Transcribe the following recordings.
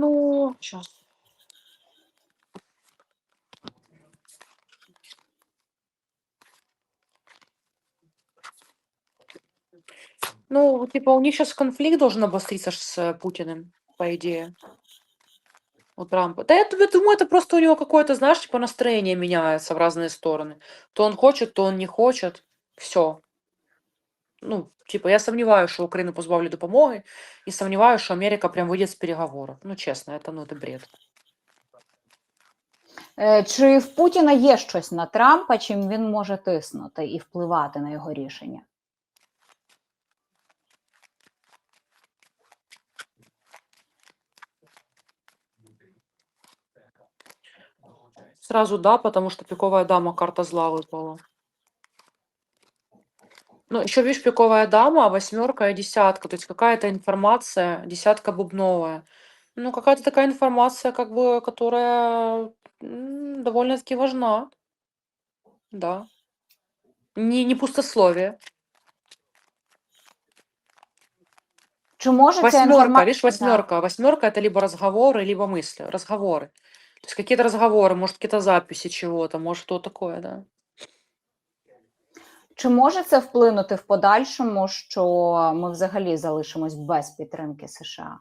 Ну, сейчас. Ну, типа, у них сейчас конфликт должен обостриться ж с Путиным, по идее. У Трампа. Да я т думаю, это просто у него какое-то, знаешь, типа настроение меняется в разные стороны. То он хочет, то он не хочет. Всё. Ну, типа, я сомневаюсь, що Україну позбавлять допомоги, і сомневаюсь, що Америка прям вийде з переговорів. Ну, чесно, это, ну, это бред. Е, Чи в Путіна є щось на Трампа, чим він може тиснути і впливати на його рішення? Сразу да, потому что пиковая дама, карта зла выпала. Ну, еще видишь, пиковая дама, восьмерка и десятка. То есть какая-то информация, десятка бубновая. Ну, какая-то такая информация, как бы, которая м, довольно-таки важна. Да. Не, не пустословие. Чи може ця Восьмерка, інформація... видишь, восьмерка. Восьмерка это либо разговоры, либо мысли. Разговоры. То есть какие-то разговоры, может, какие-то записи чего-то, может, что такое, да. Чи може це вплинути в подальшому, що ми взагалі залишимось без підтримки США?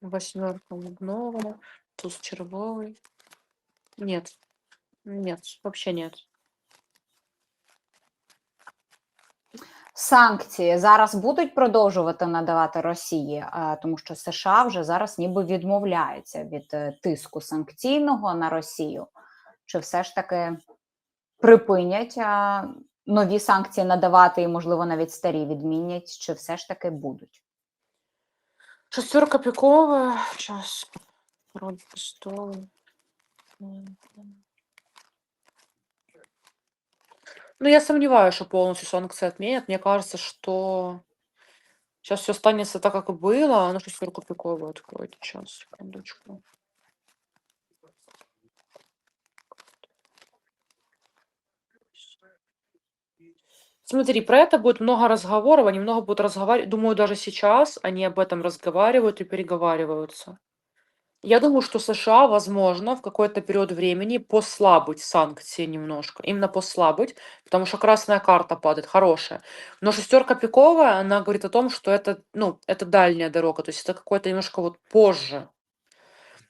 Восьмерка бубновая, туз червовый. Нет. Нет, вообще нет. Санкції зараз будуть продовжувати надавати Росії, е, тому що США вже зараз ніби відмовляється від е, тиску санкційного на Росію. Чи все ж таки припинять нові санкції надавати і, можливо, навіть старі відмінять, чи все ж таки будуть? Шестерка пиковая. Сейчас. Король престолов. Ну, я сомневаюсь, что полностью санкции отменят. Мне кажется, что сейчас все останется так, как и было. А ну, шестерку пиковую откройте. Сейчас, секундочку. Смотри, про это будет много разговоров, они много будут разговаривать. Думаю, даже сейчас они об этом разговаривают и переговариваются. Я думаю, что США, возможно, в какой-то период времени послабить санкции немножко. Именно послабить, потому что красная карта падает, хорошая. Но шестерка пиковая, она говорит о том, что это, ну, это дальняя дорога, то есть это какой-то немножко вот позже.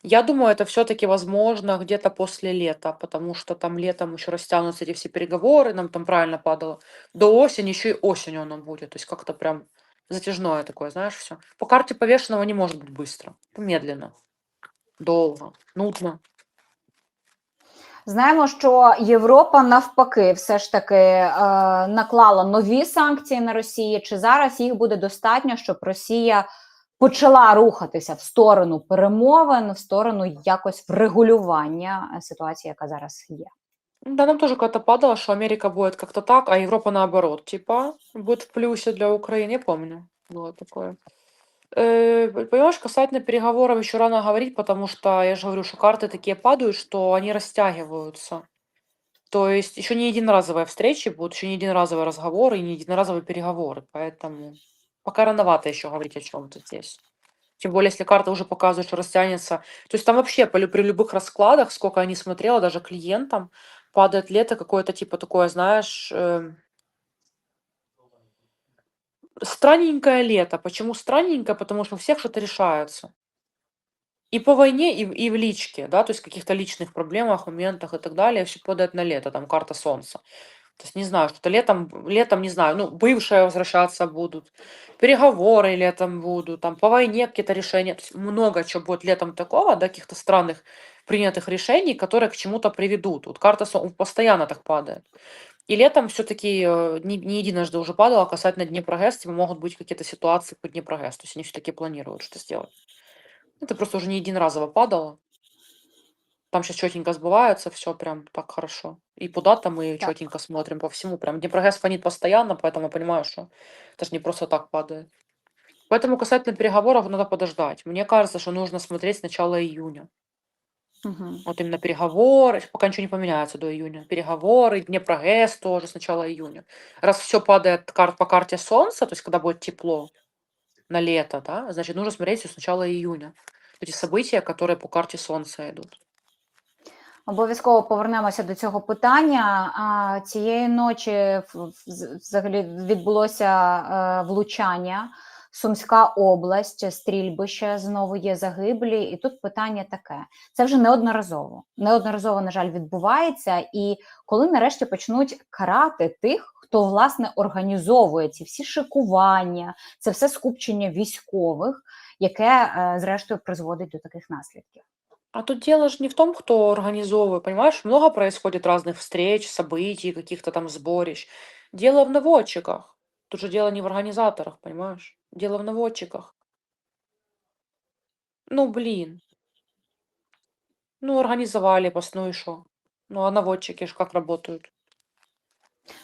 Я думаю, это все-таки возможно где-то после лета, потому что там летом еще растянутся эти все переговоры, нам там правильно падало. До осени, еще и осенью оно будет. То есть как-то прям затяжное такое, знаешь, все. По карте повешенного не может быть быстро. Медленно, долго, нудно. Знаємо, що Європа навпаки все ж таки е, наклала нові санкції на Росію. Чи зараз їх буде достатньо, щоб Росія почала рухатися в сторону перемовин, в сторону якось врегулювання е, ситуації, яка зараз є? Да, нам тоже когда-то падало, что Америка будет как-то так, а Европа наоборот, типа, будет в плюсе для Украины. Я помню, было такое. Э, понимаешь, касательно переговоров еще рано говорить, потому что я же говорю, что карты такие падают, что они растягиваются. То есть еще не единоразовые встречи будут, еще не единоразовые разговоры и не единоразовые переговоры. Поэтому пока рановато еще говорить о чем-то здесь. Тем более, если карта уже показывает, что растянется. То есть там вообще при любых раскладах, сколько я не смотрела, даже клиентам, падает лето какое-то типа такое, знаешь, эм, странненькое лето. Почему странненькое? Потому что у всех что-то решается. И по войне, и, в- и в личке, да, то есть каких-то личных проблемах, моментах и так далее, все падает на лето, там карта солнца. То есть не знаю, что-то летом, летом, не знаю, ну, бывшие возвращаться будут, переговоры летом будут, там по войне какие-то решения, то есть много чего будет летом такого, да, каких-то странных принятых решений, которые к чему-то приведут. Вот карта Сол- постоянно так падает. И летом все-таки не, не единожды уже падало касательно Днепрогэс, типа могут быть какие-то ситуации по Днепрогэс, то есть они все-таки планируют что сделать. Это просто уже не единоразово падало. Там сейчас четенько сбывается, все прям так хорошо. И по датам мы четенько смотрим по всему. Прям Днепрогэс фонит постоянно, поэтому я понимаю, что это же не просто так падает. Поэтому касательно переговоров надо подождать. Мне кажется, что нужно смотреть с начала июня. Мгм. Вот именно переговоры, пока ничего не поменяется до июня. Переговоры, Днепрогэс тоже с начала июня. Раз все падает кар- по карте Солнца, то есть когда будет тепло на лето, да, значит, нужно смотреть всё с начала июня. Эти события, которые по карте Солнца идут. Обов'язково повернемося до цього питання. А, цієї ночі в- в- з- взагалі відбулося е, влучання. Сумська область, стрільбище, знову є загиблі. І тут питання таке: це вже неодноразово. Неодноразово, на жаль, відбувається. І коли нарешті почнуть карати тих, хто власне організовує ці всі шикування, це все скупчення військових, яке е, зрештою призводить до таких наслідків. А тут дело же не в том, кто организовывает, понимаешь? Много происходит разных встреч, событий, каких-то там сборищ. Дело в наводчиках. Тут же дело не в организаторах, понимаешь? Дело в наводчиках. Ну, блин. Ну, организовали пост, ну и шо? Ну, а наводчики ж как работают?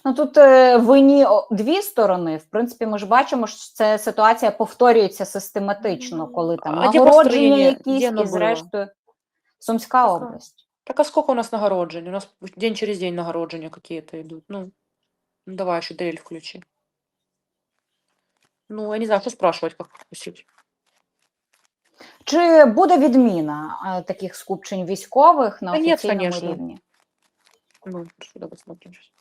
Ну тут е, винні о- дві сторони. В принципі, ми ж бачимо, що ця ситуація повторюється систематично, Ну, коли там а де нагородження построєння? якісь, Де воно і було? зрештою Сумська область. Так а сколько у нас нагороджений? У нас день через день нагороджения какие-то идут. Ну, ну давай еще дрель включи. Ну, я не знаю, что спрашивать, как включить. Чи буде відміна е, таких скупчень військових на Та ні, офіційному конечно. рівні? Ну, сюда посмотрим сейчас.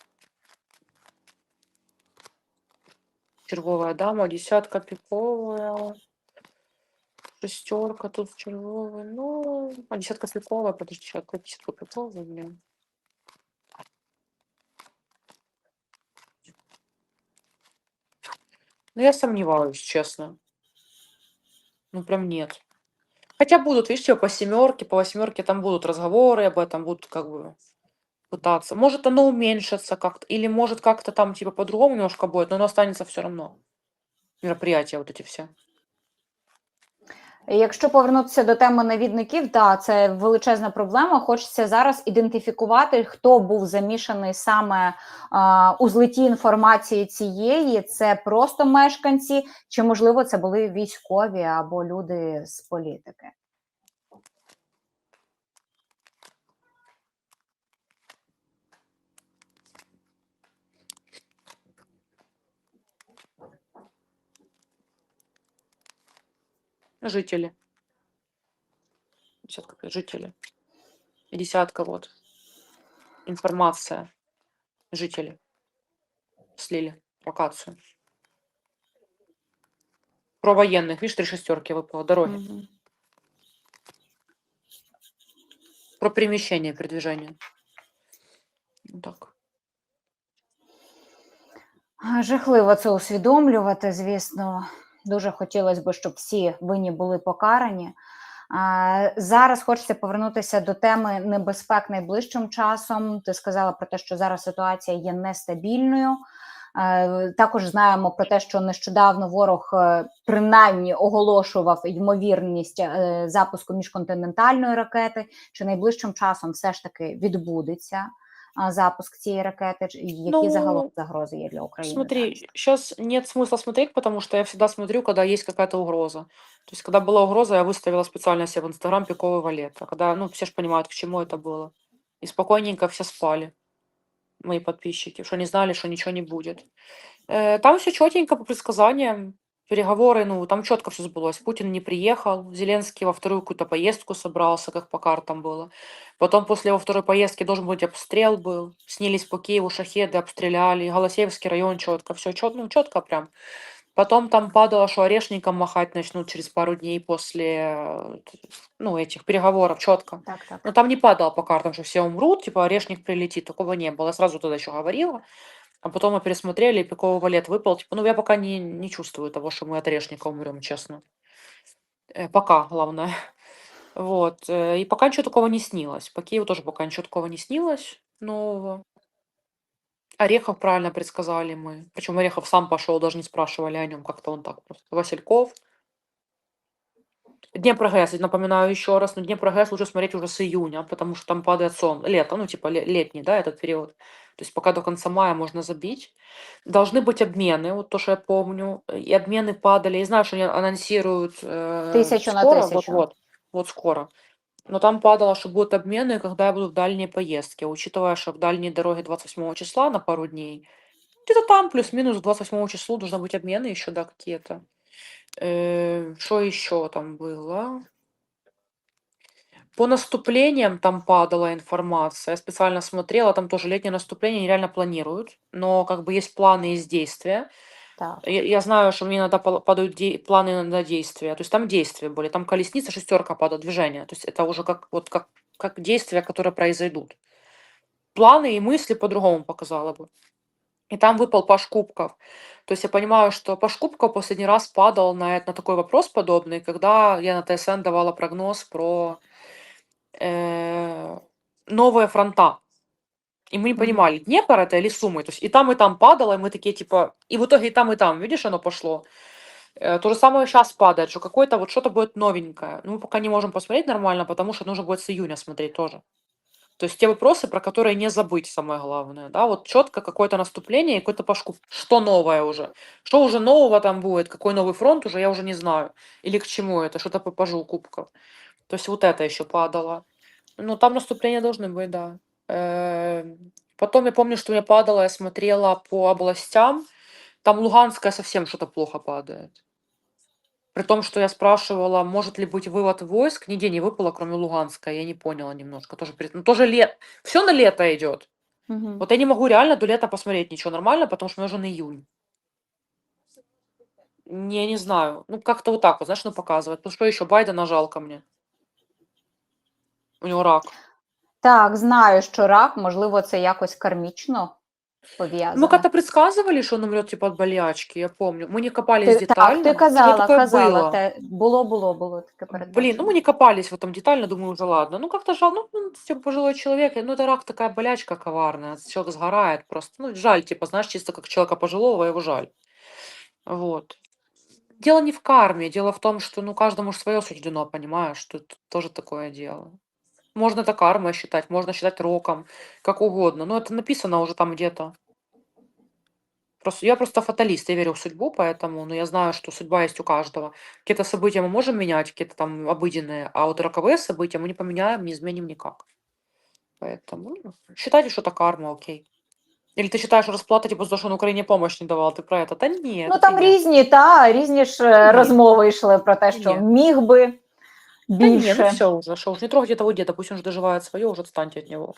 Червовая дама, десятка пиковая. Шестерка тут червовая. Ну, а десятка пиковая, подожди, какая десятка пиковая, блин. Ну, я сомневаюсь, честно. Ну, прям нет. Хотя будут, видишь, по семерке, по восьмерке там будут разговоры об этом, будут как бы пытаться. Может, оно уменьшится как-то, или может как-то там типа по-другому немножко будет, но оно останется все равно. Мероприятия вот эти все. Якщо повернутися до теми навідників, да, це величезна проблема. Хочеться зараз ідентифікувати, хто був замішаний саме а, у злиті інформації цієї. Це просто мешканці, чи можливо це були військові або люди з політики. Жители. Десятка жители. Десятка вот. Информация. Жители. Слили локацию. Про военных. Видишь, три шестерки выпало. Дороги. Про перемещение, передвижение. Вот так. Жахливо це усвідомлювати, звісно. Дуже хотілося б, щоб всі винні були покарані. Зараз хочеться повернутися до теми небезпек найближчим часом. Ти сказала про те, що зараз ситуація є нестабільною. Також знаємо про те, що нещодавно ворог е, принаймні оголошував ймовірність е, запуску міжконтинентальної ракети. Чи найближчим часом все ж таки відбудеться запуск цієї ракети? Чи- Які Ну, загалом загрози є для України? зараз? Смотри, сейчас нет смысла смотреть, потому что я всегда смотрю, когда есть какая-то угроза. То есть, когда была угроза, я выставила специально себе в Инстаграм пиковый валет. А когда, ну, все же понимают, к чему это было. И спокойненько все спали, мои подписчики, что не знали, что ничего не будет. Э, Там все четенько по предсказаниям. Переговоры, ну, там четко все сбылось. Путин не приехал, Зеленский во вторую какую-то поездку собрался, как по картам было. Потом после его второй поездки должен быть обстрел был. Снились по Киеву шахеды, обстреляли. Голосеевский район четко, все четко, ну, четко прям. Потом там падало, что орешником махать начнут через пару дней после, э, ну, этих переговоров, четко. Так, так. Но там не падало по картам, что все умрут, типа орешник прилетит. Такого не было. Я сразу тогда еще говорила. А потом мы пересмотрели, и пиковый валет выпал. Типа, ну, я пока не, не чувствую того, что мы от орешника умрем, честно. Э, Пока, главное. Вот. э, И пока ничего такого не снилось. По Киеву тоже пока ничего такого не снилось нового. Орехов правильно предсказали мы. Причем Орехов сам пошел, даже не спрашивали о нем, как-то он так просто. Васильков. Днепрогэс, я напоминаю еще раз, но Днепрогэс лучше смотреть уже с июня, потому что там падает сон. Лето, ну типа ле- летний, да, этот период. То есть пока до конца мая можно забить. Должны быть обмены, вот то, что я помню. И обмены падали. Я знаю, что они анонсируют э, Тысячу на скоро, тысячу. Вот-вот, вот скоро. Но там падало, что будут обмены, когда я буду в дальней поездке. Учитывая, что в дальние дороги 28 числа на пару дней, где-то там плюс-минус к 28 числу должны быть обмены еще, да, какие-то. Э, Что еще там было? По наступлениям там падала информация. Я специально смотрела, там тоже летнее наступление нереально планируют, но как бы есть планы, есть действия. Так. Я, я знаю, что мне иногда пала- падают де- планы на действия. То есть там действия были, там колесница, шестерка падает, движение. То есть это уже как вот как, как действия, которые произойдут. Планы и мысли по-другому показала бы. И там выпал Паш Кубков. То есть я понимаю, что Паш Кубков последний раз падал на, это- на такой вопрос подобный, когда я на ТСН давала прогноз про э, новые фронта. И мы не Мгм. понимали, Днепр это или Сумы. То есть и там, и там падало, и мы такие типа... И в итоге и там, и там, видишь, оно пошло. Э, То же самое сейчас падает, что какое-то вот что-то будет новенькое. Ну, мы пока не можем посмотреть нормально, потому что нужно будет с июня смотреть тоже. То есть те вопросы, про которые не забыть, самое главное, да, вот четко какое-то наступление и какой-то пашку, что новое уже, что уже нового там будет, какой новый фронт уже, я уже не знаю, или к чему это, что-то по пажу кубков. То есть вот это еще падало. Ну, там наступления должны быть, да. Эм, Потом я помню, что мне падало, я смотрела по областям, там Луганская совсем что-то плохо падает. При том, что я спрашивала, может ли быть вывод войск, нигде не выпало, кроме Луганска. Я не поняла немножко. Тоже, перед- ну, тоже лет. Все на лето идет. Мгм. Вот я не могу реально до лета посмотреть ничего нормально, потому что мне уже на июнь. Не, не знаю. Ну, как-то вот так вот, знаешь, ну показывает. Ну, что еще? Байдена жалко мне. У него рак. Так, знаю, що рак, можливо, це якось кармічно Мы пов'язано. как-то предсказывали, что он умрет типа от болячки, я помню. Мы не копались Ти, детально. так, ти Что-то казала, такое казала, было. те, було, було, було таке Блин, ну мы не копались в этом детально, думаю, уже ладно. Ну как-то жаль, ну, ну, типа пожилой человек, ну это рак такая болячка коварная, человек сгорает просто. Ну жаль, типа, знаешь, чисто как человека пожилого, его жаль. Вот. Дело не в карме, дело в том, что, ну, каждому же свое суждено, понимаешь, тут тоже такое дело. Можно это кармой считать, можно считать роком, как угодно, но это написано уже там где-то. Просто, я просто фаталист, я верю в судьбу, поэтому, ну, я знаю, что судьба есть у каждого. Какие-то события мы можем менять, какие-то там обыденные, а вот роковые события мы не поменяем, не изменим никак. Поэтому ну, считайте, что это карма, окей. Или ты считаешь, что расплата, типа, за то, что на Украине помощь не давал, ты про это? Да нет. Ну там фигня. різні, та, різні ж е, Ні. розмови йшли про те, що Ні. міг би Да не, ну більше. все уже, что уж не трогайте того деда, пусть он же доживает свое, уже отстаньте от него.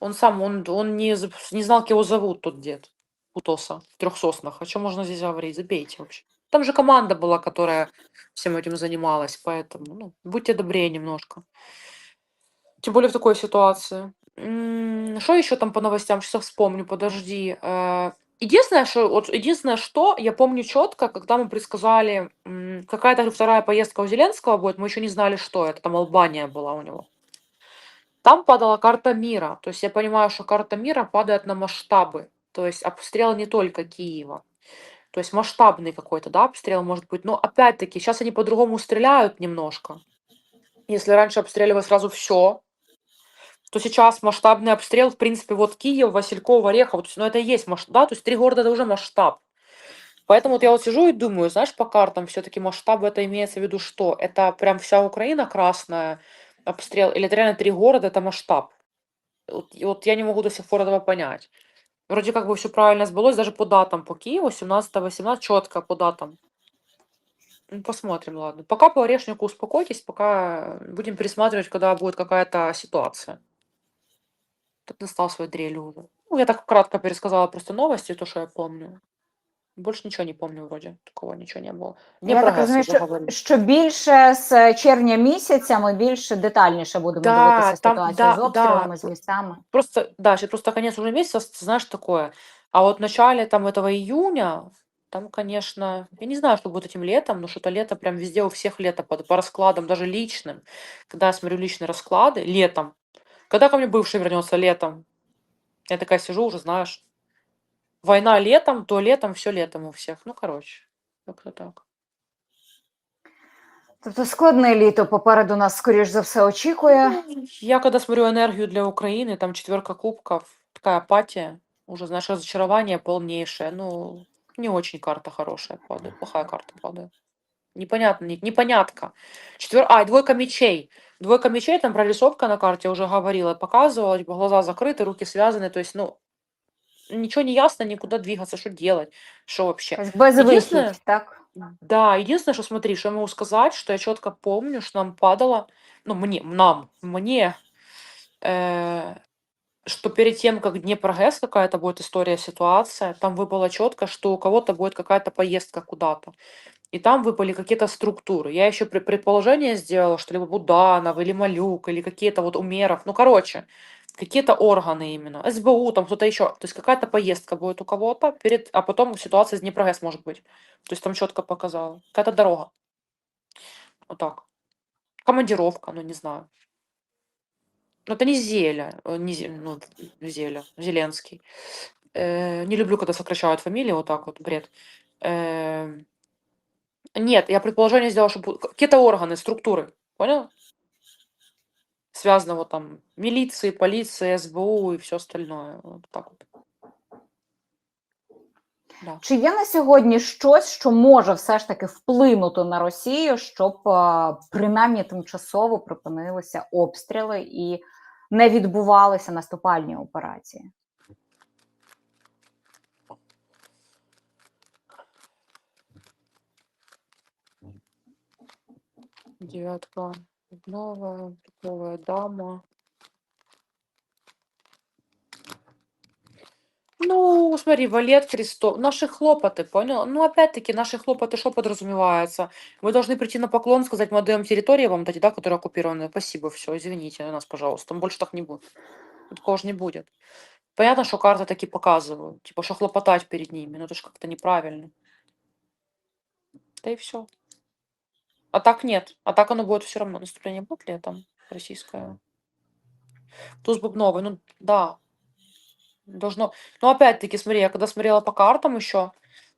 Он сам, он, он не, не знал, как его зовут, тот дед. Утоса в трех соснах. О чем можно здесь говорить? Забейте вообще. Там же команда была, которая всем этим занималась, поэтому, ну, будьте добрее немножко. Тем более в такой ситуации. М, Что еще там по новостям? Сейчас вспомню, подожди. Э, Единственное, что, вот единственное, что я помню четко, когда мы предсказали, какая-то вторая поездка у Зеленского будет, мы еще не знали, что это, там Албания была у него. Там падала карта мира. То есть я понимаю, что карта мира падает на масштабы. То есть обстрел не только Киева. То есть масштабный какой-то, да, обстрел может быть. Но опять-таки, сейчас они по-другому стреляют немножко. Если раньше обстреливали сразу все, то сейчас масштабный обстрел, в принципе, вот Киев, Васильков, Орехов, то есть, ну это и есть масштаб, да, то есть три города это уже масштаб. Поэтому вот я вот сижу и думаю, знаешь, по картам все-таки масштаб это имеется в виду что? Это прям вся Украина красная, обстрел, или это реально три города, это масштаб? Вот, вот я не могу до сих пор этого понять. Вроде как бы все правильно сбылось, даже по датам, по Киеву, 17-18, четко по датам. Ну, посмотрим, ладно. Пока по орешнику успокойтесь, пока будем пересматривать, когда будет какая-то ситуация Тут достал свою дрель уже. Ну, я так кратко пересказала просто новости, то, что я помню. Больше ничего не помню вроде. Такого ничего не было. Не Я про так ГЕС розумію, уже що, говорили. що більше з червня місяця ми більше детальніше будемо Да, дивитися там- ситуацію да, з обстрілами, да. з містами. Просто, да, сейчас просто конец уже месяца, с- знаешь, такое. А вот в начале там этого июня, там, конечно, я не знаю, что будет этим летом, но что-то лето прям везде у всех лето по, по раскладам, даже личным. Когда я смотрю личные расклады, летом. Когда ко мне бывший вернется летом? Я такая сижу уже, знаешь, война летом, то летом, все летом у всех. Ну, короче, как-то так. Тобто складне літо попереду нас, скоріш за все, очікує. Ну, Я когда смотрю энергию для Украины, там четверка кубков, такая апатия, уже, знаешь, разочарование полнейшее. Ну, не очень карта хорошая падает, плохая карта падает. Непонятно, не- непонятка. Четвер... А, и двойка мечей. Двойка мечей, там прорисовка на карте, уже говорила, показывала, типа глаза закрыты, руки связаны, то есть, ну, ничего не ясно, никуда двигаться, что делать, что вообще. Безвихідь, Единственное, так? да, единственное, что смотри, что я могу сказать, что я четко помню, что нам падало, ну, мне, нам, мне, э, что перед тем, как Днепрогэс какая-то будет история, ситуация, там выпало четко, что у кого-то будет какая-то поездка куда-то. И там выпали какие-то структуры. Я еще предположение сделала, что либо Буданов, или Малюк, или какие-то вот Умеров. Ну, короче, какие-то органы именно. СБУ, там кто-то еще. То есть какая-то поездка будет у кого-то, перед, а потом ситуация с Днепрогэс может быть. То есть там четко показала. Какая-то дорога. Вот так. Командировка, ну не знаю. Ну, это не Зеля, э, не Зе- ну, Зеля, Зеленский. Э, не люблю, когда сокращают фамилии, вот так вот, бред. Эм, Нет, я предположение сделала, что будут какие-то органы, структуры, понял? Связано вот там милиции, полиции, СБУ и все остальное. Вот так вот. Да. Чи є на сьогодні щось, що може все ж таки вплинути на Росію, щоб принаймні тимчасово припинилися обстріли і не відбувалися наступальні операції? Девятка. Новая, новая дама. Ну, смотри, валет крестов. Наши хлопоты, понял? Ну, опять-таки, наши хлопоты что подразумевается? Вы должны прийти на поклон, сказать, мы отдаем территории вам дать, да, которые оккупированы. Спасибо, все, извините нас, пожалуйста. Там больше так не будет. Такого же не будет. Понятно, что карты таки показывают. Типа, что хлопотать перед ними. Ну, это же как-то неправильно. Да и все. А так нет. А так оно будет все равно. Наступление будет летом российское. Туз бубновый, ну да. Должно. Но опять-таки, смотри, я когда смотрела по картам еще,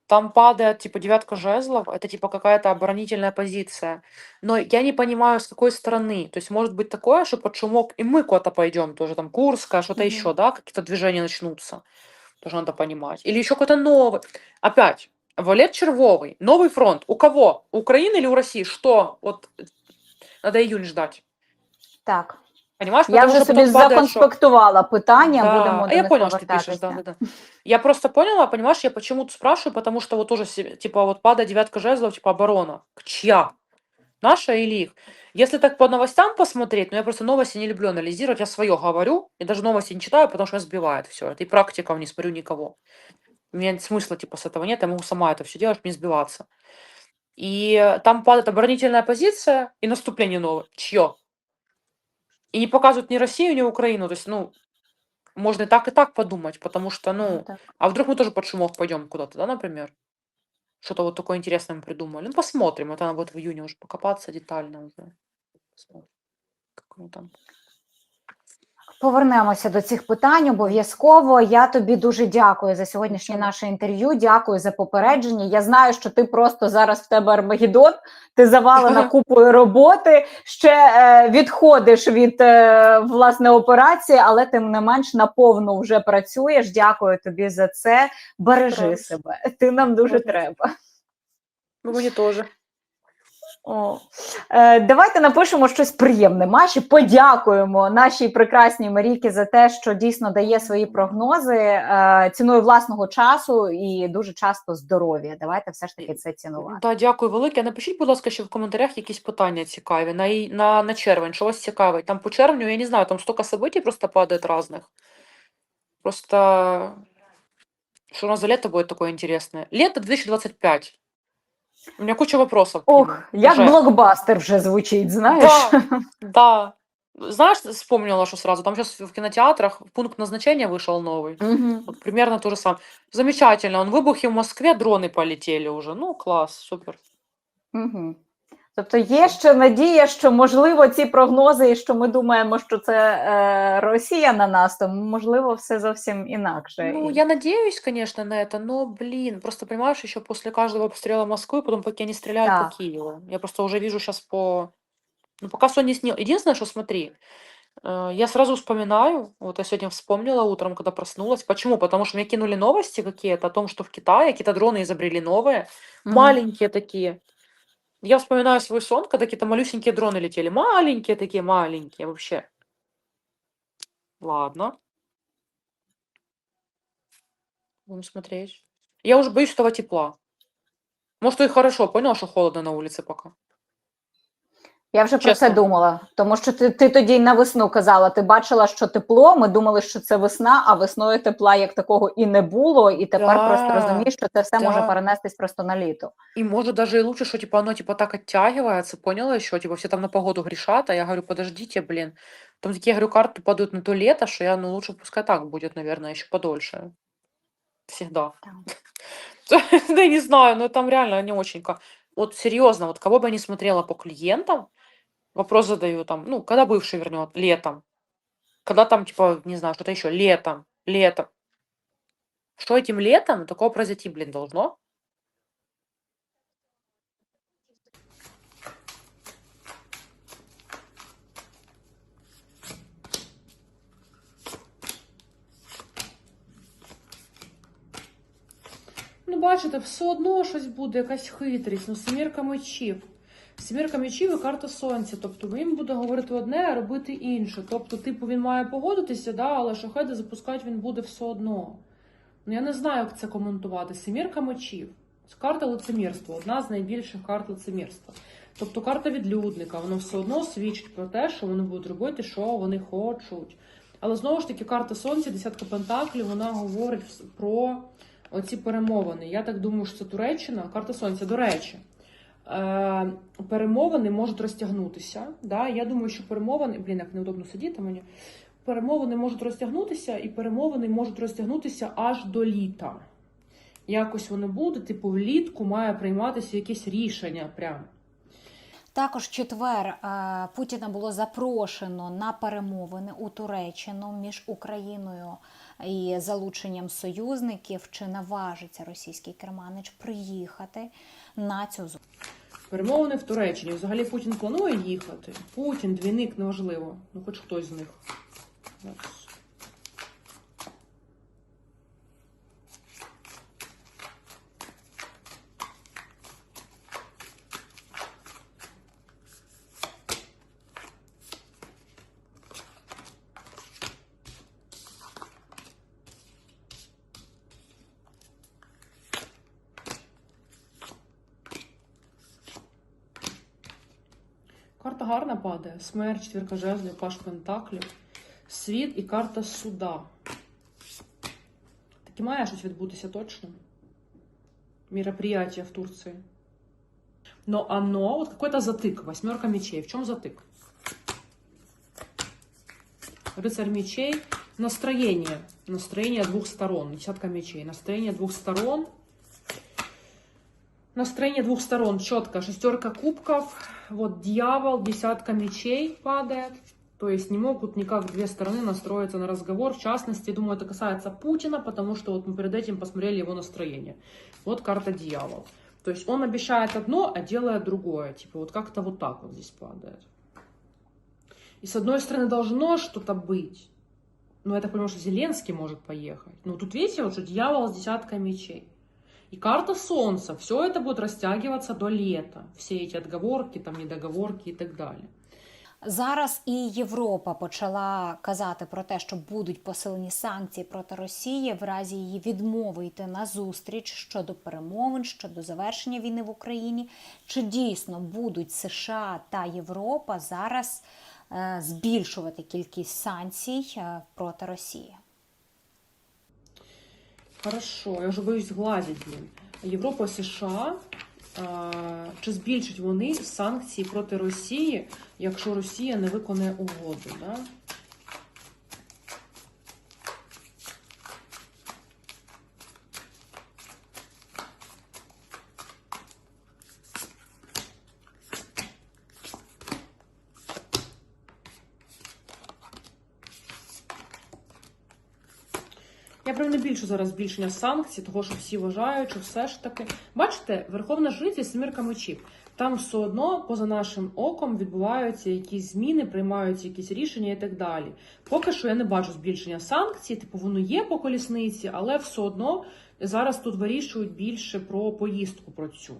там падает типа девятка жезлов, это типа какая-то оборонительная позиция. Но я не понимаю, с какой стороны. То есть может быть такое, что под шумок и мы куда-то пойдем, тоже там Курская, что-то Мгм. еще, да, какие-то движения начнутся. Тоже надо понимать. Или еще какой-то новый. Опять, валет червовый, новый фронт. У кого? У Украины или у России? Что? Вот э, надо июнь ждать. Так, Понимаешь? я вже собі законспектувала питання, Да, будемо а до я них понял, что ты пишешь, повертатися. да, да, да. Я просто поняла, понимаешь, я почему-то спрашиваю, потому что вот тоже, типа, вот падает девятка жезлов, типа, оборона. Чья? Наша или их? Если так по новостям посмотреть, ну я просто новости не люблю анализировать, я свое говорю, и даже новости не читаю, потому что меня сбивает все. Это и практиков не смотрю никого. У меня смысла, типа, с этого нет, я могу сама это все делать, не сбиваться. И там падает оборонительная позиция и наступление новое. Чье? И не показывают ни Россию, ни Украину. То есть, ну, можно и так, и так подумать, потому что, ну, Так. а вдруг мы тоже под шумок пойдем куда-то, да, например? Что-то вот такое интересное мы придумали. Ну, посмотрим. Это надо будет в июне уже покопаться детально уже. Посмотрим, как оно там. Повернемося до цих питань обов'язково. Я тобі дуже дякую за сьогоднішнє наше інтерв'ю. Дякую за попередження. Я знаю, що ти просто зараз в тебе Армагеддон, ти завалена купою роботи, ще е, відходиш від е, власне операції, але тим не менш наповну вже працюєш. Дякую тобі за це. Бережи Стараюсь. себе. Ти нам дуже Ладно. треба. Мне тоже. О. Е, давайте напишемо щось приємне. Маші, подякуємо нашій прекрасній Марійці за те, що дійсно дає свої прогнози е, ціною власного часу і дуже часто здоров'я. Давайте все ж таки це цінувати. Да, дякую велике. Напишіть, будь ласка, ще в коментарях якісь питання цікаві на, на, на червень, що вас цікавить. Там по червню, я не знаю, там столько событий просто падает разных. Просто, что у нас за лето будет такое интересное? Лето 2025. У меня куча вопросов. Ох, як уже. блокбастер вже звучить, знаєш? Да, да. Знаешь, вспомнила, что сразу, там сейчас в кинотеатрах пункт назначения вышел новый. Мгм. Вот примерно то же самое. Замечательно, он выбухи в Москве, дроны полетели уже. Ну, класс, супер. Мгм. Тобто є ще надія, що можливо ці прогнози, і що ми думаємо, що це е, Росія на нас, то можливо все зовсім інакше. Ну, І- я надеюсь, конечно, на это, но, блин, просто понимаешь, еще после каждого обстрела Москвы, потом пока они стреляют Так. по Киеву. Я просто уже вижу сейчас по... Ну, пока сон не снил. Единственное, что смотри, э, я сразу вспоминаю, вот я сегодня вспомнила утром, когда проснулась. Почему? Потому что мне кинули новости какие-то о том, что в Китае какие-то дроны изобрели новые, Мгм. маленькие такие. Я вспоминаю свой сон, когда какие-то малюсенькие дроны летели. Маленькие такие, маленькие вообще. Ладно. Будем смотреть. Я уже боюсь этого тепла. Может, и хорошо, поняла, що холодно на вулиці поки. Я вже про це думала, тому що ти, ти тоді на весну казала, ти бачила, що тепло. Ми думали, що це весна, а весною тепла як такого і не було. І тепер Да, просто розумієш, що це все може да. перенестись просто на літо. И может даже и лучше, что типа оно типа так оттягивается, поняла еще? Типа все там на погоду грешат, а я говорю, подождите, блин. Там такие, говорю, карты падают на то лето, что я, ну лучше пускай так будет, наверное, еще подольше. Всегда. Да я не знаю, но там реально не очень. Вот серьезно, вот кого бы я ни смотрела по клиентам, вопрос задаю там, ну, когда бывший вернет, летом. Когда там, типа, не знаю, что-то еще, летом, летом. Что этим летом такого произойти, блин, должно? Ну, бачите, все одно щось буде, якась хитрість. Ну, семірка мечів. Семірка мечів і карта сонця. Тобто він буде говорити одне, а робити інше. Тобто, типу, він має погодитися, да, але шахеди запускати він буде все одно. Ну, я не знаю, як це коментувати. Семірка мечів. Це карта лицемірства, одна з найбільших карт лицемірства. Тобто карта відлюдника, вона все одно свідчить про те, що вони будуть робити, що вони хочуть. Але знову ж таки, карта сонця, десятка пентаклів, вона говорить про оці перемовини. Я так думаю, що це Туреччина, карта сонця. До речі, перемовини можуть розтягнутися. Да? Я думаю, що перемовини, блін, як неудобно сидіти мені. Перемовини можуть розтягнутися, і перемовини можуть розтягнутися аж до літа. Якось вони будуть, типу, влітку має прийматися якесь рішення прям. Також четвер е, Путіна було запрошено на перемовини у Туреччину між Україною і залученням союзників. Чи наважиться російський керманич приїхати на цю зону? Перемовини в Туреччині. Взагалі Путін планує їхати. Путін, двійник, неважливо. Ну, хоч хтось з них. гарна падає. Смерть, четвірка жезлів, паш пентаклів, світ і карта суда. Таки має щось відбутися точно. Мероприятие в Турции. Но оно, вот какой-то затык, восьмерка мечей. В чем затык? Рыцарь мечей. Настроение. Настроение двух сторон. Десятка мечей. Настроение двух сторон. Настроение двух сторон четко. Шестерка кубков. вот дьявол, десятка мечей падает. То есть не могут никак две стороны настроиться на разговор. В частности, думаю, это касается Путина, потому что вот мы перед этим посмотрели его настроение. Вот карта дьявол. То есть он обещает одно, а делает другое. Типа вот как-то вот так вот здесь падает. И с одной стороны должно что-то быть. Но я так понимаю, что Зеленский может поехать. Но тут видите, вот что дьявол с десяткой мечей. И карта Солнца. Все это будет растягиваться до лета. Все эти отговорки, там недоговорки и так далее. Зараз і Європа почала казати про те, що будуть посилені санкції проти Росії в разі її відмови йти на зустріч щодо перемовин, щодо завершення війни в Україні. Чи дійсно будуть США та Європа зараз е, збільшувати кількість санкцій е, проти Росії? Хорошо, я вже боюсь зглазити, блін. Європа, США. Чи збільшать вони санкції проти Росії, якщо Росія не виконає угоду? Да? Більше зараз збільшення санкцій, того що всі вважають, що все ж таки. Бачите, Верховна життя Семірка мечів. Там все одно, поза нашим оком, відбуваються якісь зміни, приймаються якісь рішення і так далі. Поки що я не бачу збільшення санкцій, типу воно є по колісниці, але все одно зараз тут вирішують більше про поїздку про цю.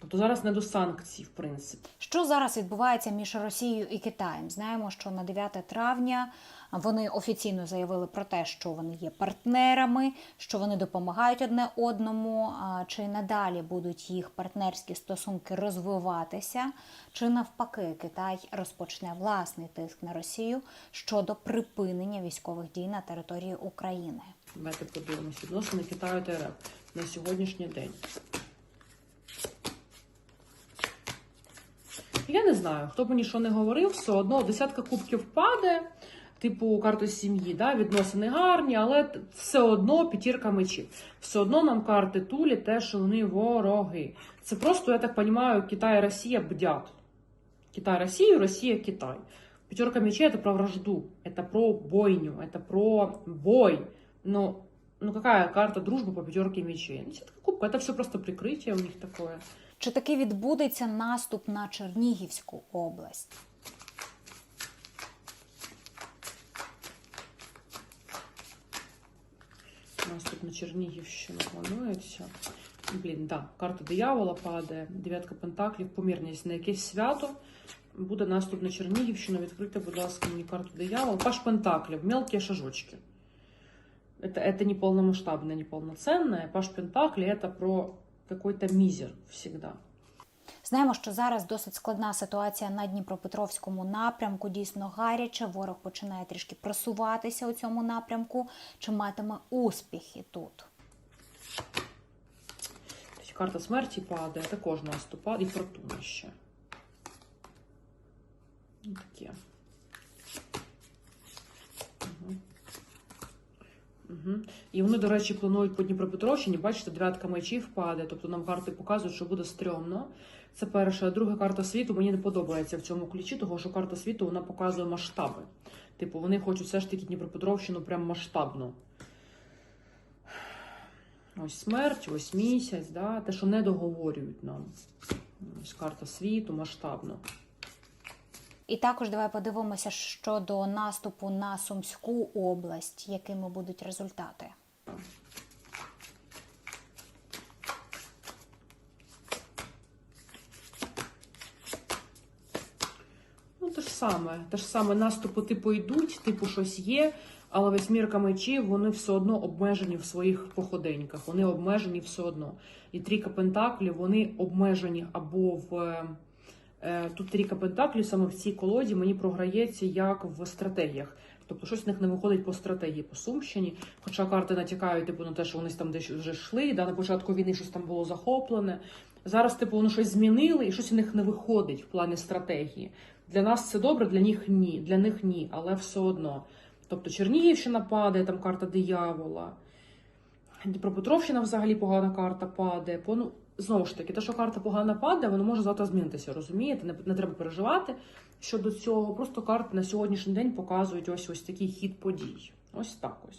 Тобто зараз не до санкцій, в принципі. Що зараз відбувається між Росією і Китаєм? Знаємо, що на 9 травня вони офіційно заявили про те, що вони є партнерами, що вони допомагають одне одному. Чи надалі будуть їх партнерські стосунки розвиватися, чи навпаки Китай розпочне власний тиск на Росію щодо припинення військових дій на території України? Давайте подивимося. Відносини Китаю та РФ на сьогоднішній день. Я не знаю, хто б мені що не говорив, все одно десятка кубків паде, типу карти сім'ї, да, відносини гарні, але т- все одно п'ятірка мечів. Все одно нам карти тулі, те, що вони вороги. Це просто, я так розумію, Китай і Росія бдять. Китай Россию, Россия Китай. Пятерка мечей это про вражду, это про бойню, это про бой. Но ну какая карта дружбы по пятерке мечей? Ну, десятка кубка, это все просто прикрытие у них такое. Чи таки відбудеться наступ на Чернігівську область? У нас тут на Чернігівщину планується. Блін, да, карта диявола падає, дев'ятка пентаклів, помірність на якесь свято. Буде наступ на Чернігівщину. Відкрийте, будь ласка, мені карту диявола. Паш пентаклів, мелкі шажочки. Это, это не полномасштабное, не полноценное. Паш Пентакли это про какой-то мизер всегда. Знаємо, що зараз досить складна ситуація на Дніпропетровському напрямку. Дійсно гаряче. Ворог починає трішки просуватися у цьому напрямку. Чи матиме успіхи тут? Тобто Карта смерті падає, також наступа і фортуна ще. Ну, Таке. Угу. І вони, до речі, планують по Дніпропетровщині, бачите, дев'ятка мечів падає, тобто нам карти показують, що буде стрьомно. Це перша. А друга карта світу мені не подобається в цьому ключі, тому що карта світу вона показує масштаби. Типу, вони хочуть все ж таки Дніпропетровщину прям масштабно. Ось смерть, ось місяць, да? те, що не договорюють нам. Ось карта світу масштабно. І також давай подивимося щодо наступу на Сумську область, якими будуть результати. Ну, те ж саме. Те ж саме наступи, типу, йдуть, типу, щось є, але восьмірка мечів, вони все одно обмежені в своїх походеньках. Вони обмежені все одно. І трійка пентаклів, вони обмежені або в. Е, Тут трійка пентаклів саме в цій колоді мені програється як в стратегіях. Тобто щось в них не виходить по стратегії по Сумщині. Хоча карти натякають типу, на те, що вони там десь вже йшли, да, на початку війни щось там було захоплене. Зараз, типу, вони щось змінили і щось у них не виходить в плані стратегії. Для нас це добре, для них ні. Для них ні, але все одно. Тобто Чернігівщина падає, там карта диявола. Дніпропетровщина взагалі погана карта падає. Ну, знову ж таки, те, що карта погана падає, воно може завтра змінитися, розумієте? Не, не треба переживати щодо цього. Просто карти на сьогоднішній день показують ось ось такий хід подій. Ось так ось.